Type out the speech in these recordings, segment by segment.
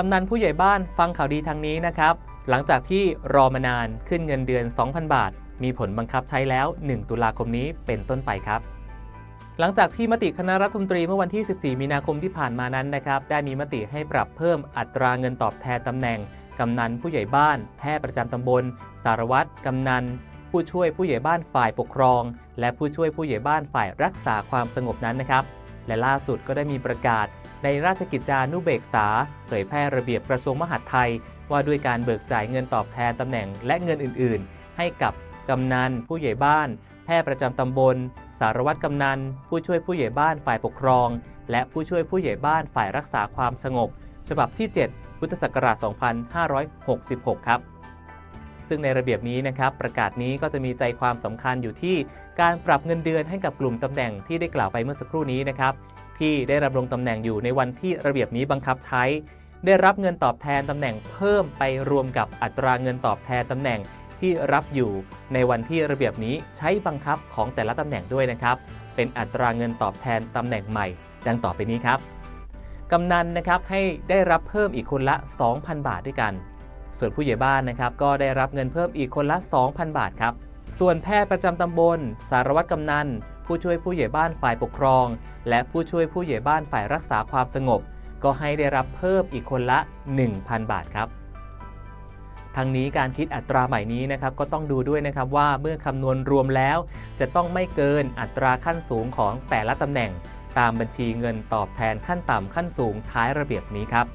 กำนันผู้ใหญ่บ้านฟังข่าวดีทางนี้นะครับ หลังจากที่รอมานานขึ้นเงินเดือน 2,000 บาท มีผลบังคับใช้แล้ว 1 ตุลาคมนี้เป็นต้นไปครับ หลังจากที่มติคณะรัฐมนตรีเมื่อวันที่ 14 มีนาคมที่ผ่านมานั้นนะครับ ได้มีมติให้ปรับเพิ่มอัตราเงินตอบแทนตำแหน่งกำนันผู้ใหญ่บ้าน แพทย์ประจำตำบล สารวัตรกำนัน ผู้ช่วยผู้ใหญ่บ้านฝ่ายปกครอง และผู้ช่วยผู้ใหญ่บ้านฝ่ายรักษาความสงบนั้นนะครับ และล่าสุดก็ได้มีประกาศ ในราชกิจจานุเบกษา เผยแพร่ระเบียบกระทรวงมหาดไทย ว่าด้วยการเบิกจ่ายเงินตอบแทนตำแหน่งและเงินอื่น ๆ ให้กับกำนัน ผู้ใหญ่บ้าน แพทย์ประจำตำบล สารวัตรกำนัน ผู้ช่วยผู้ใหญ่บ้านฝ่ายปกครอง และผู้ช่วยผู้ใหญ่บ้านฝ่ายรักษาความสงบ ฉบับที่ 7 พุทธศักราช 2566 ครับ ซึ่งในระเบียบนี้นะครับประกาศนี้ก็จะมีใจความสำคัญอยู่ที่การปรับเงินเดือนให้กับกลุ่มตำแหน่งที่ได้กล่าวไปเมื่อสักครู่นี้นะครับที่ได้ดำรงตำแหน่งอยู่ในวันที่ระเบียบนี้บังคับใช้ ได้รับเงินตอบแทนตำแหน่งเพิ่มไปรวมกับอัตราเงินตอบแทนตำแหน่งที่รับอยู่ในวันที่ระเบียบนี้ใช้บังคับของแต่ละตำแหน่งด้วยนะครับ เป็นอัตราเงินตอบแทนตำแหน่งใหม่ ดังต่อไปนี้ครับกำนันนะครับให้ได้รับเพิ่มอีกคนละ 2,000 บาทด้วยกัน ส่วนผู้ใหญ่บ้านนะครับก็ได้รับเงินเพิ่มอีกคนละ 2,000 บาทครับ ส่วนแพทย์ประจำตำบล สารวัตรกำนัน ผู้ช่วยผู้ใหญ่บ้านฝ่ายปกครอง และผู้ช่วยผู้ใหญ่บ้านฝ่ายรักษาความสงบ ก็ให้ได้รับเพิ่มอีกคนละ 1,000 บาทครับทั้งนี้การคิดอัตราใหม่นี้นะครับก็ต้องดูด้วยนะครับว่าเมื่อคำนวณรวมแล้ว จะต้องไม่เกินอัตราขั้นสูงของแต่ละตำแหน่ง ตามบัญชีเงินตอบแทนขั้นต่ำขั้นสูงท้ายระเบียบนี้ครับ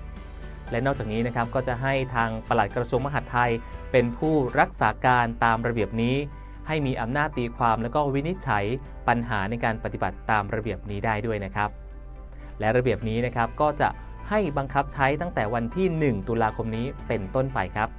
และนอกจากนี้นะครับก็จะให้ทางปลัดกระทรวงมหาดไทย เป็นผู้รักษาการตามระเบียบนี้ ให้มีอำนาจตีความและก็วินิจฉัยปัญหาในการปฏิบัติตามระเบียบนี้ได้ด้วยนะครับ และระเบียบนี้นะครับก็จะให้บังคับใช้ตั้งแต่วันที่ 1 ตุลาคมนี้เป็นต้นไปครับ